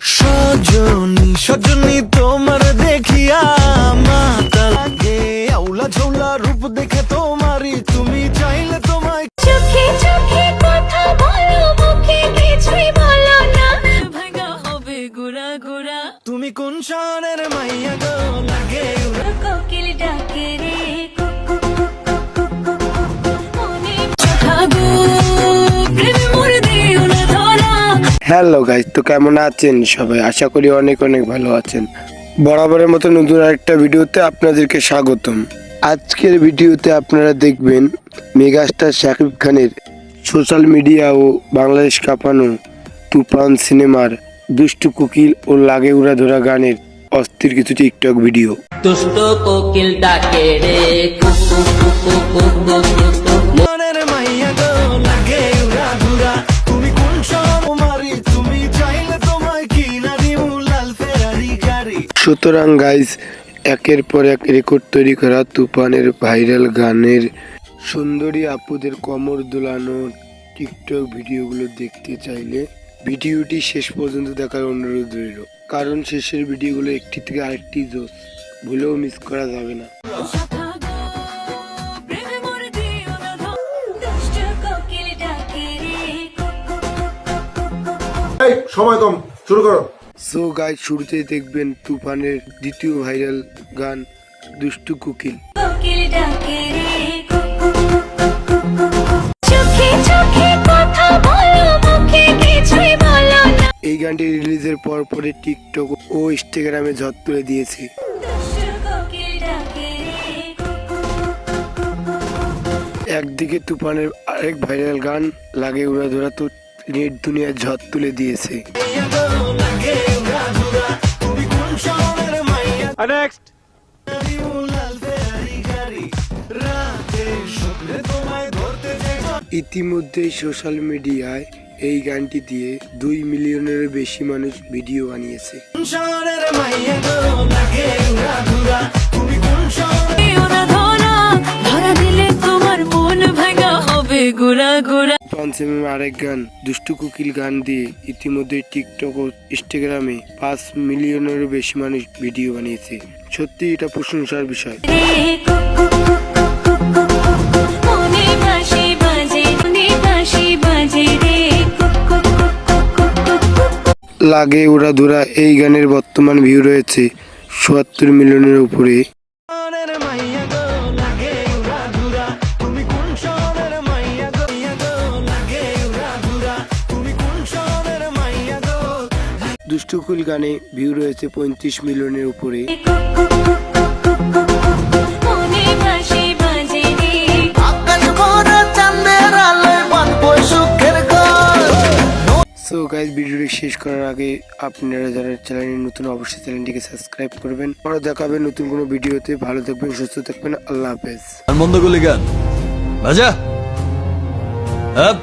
সজনী সজনী তোমার দেখিয়া মাতা লাগে। আউলা ঝৌলা রূপ দেখে হ্যালো গাইজ তো কেমন আছেন সবাই? আশা করি অনেক অনেক ভালো আছেন। বরাবরের মতো নতুন আরেকটা ভিডিওতে আপনাদেরকে স্বাগতম। আজকের ভিডিওতে আপনারা দেখবেন মেগাস্টার শাকিব খানের সোশ্যাল মিডিয়া ও বাংলাদেশ কাঁপানো তুফান সিনেমার দুষ্টু কোকিল ও লাগে উড়া ধরা গানের অস্থির কিছু টিকটক ভিডিও। দুষ্ট কোকিল ডাকে রে সুতরাং গাইজ একের পর এক রেকর্ড তৈরি করা তুফানের ভাইরাল গানের সুন্দরী আপুদের কমর দোলানো টিকটক ভিডিওগুলো দেখতে চাইলে ভিডিওটি শেষ পর্যন্ত দেখার অনুরোধ রইল। কারণ শেষের ভিডিওগুলো একটি থেকে আরেকটি জোস ভুলেও মিস করা যাবে না। সময় কম, শুরু করো। সো গাই শুরুতেই দেখবেন তুফানের দ্বিতীয় ভাইরাল গান দুষ্টু কোকিল এই গানটি রিলিজের পর পরে টিকটক ও ইনস্টাগ্রামে ঝড় তুলে দিয়েছে। একদিকে তুফানের আরেক ভাইরাল গান লাগে উড়া ধরা তো নেট দুনিয়ার ঝড় তুলে দিয়েছে। ইতিমধ্যেই সোশ্যাল মিডিয়ায় এই গানটি দিয়ে দুই মিলিয়নের বেশি মানুষ ভিডিও বানিয়েছে। মন গুড়া গুড়া পঞ্চমের আরেক গান দুষ্টু কুকিল গান দিয়ে ইতিমধ্যে টিকটক ও ইনস্টাগ্রামে পাঁচ মিলিয়নেরও বেশি মানুষ ভিডিও বানিয়েছে সত্যি এটা প্রশংসার বিষয়। মনে মনে। লাগে উড়া ধরা এই গানের বর্তমান ভিউ রয়েছে চুয়াত্তর মিলিয়নের উপরে দুষ্টু গানে ভিউ রয়েছে পঁয়ত্রিশ মিলিয়নের উপরে। মনে সো গাইজ ভিডিওটি শেষ করার আগে আপনারা যারা চ্যানেলে নতুন অবশ্যই চ্যানেলটিকে সাবস্ক্রাইব করবেন। পরে দেখাবেন নতুন কোনো ভিডিওতে। ভালো থাকবেন সুস্থ থাকবেন। আল্লাহ হাফেজ। আর বন্ধ করলি গান বাজা আপ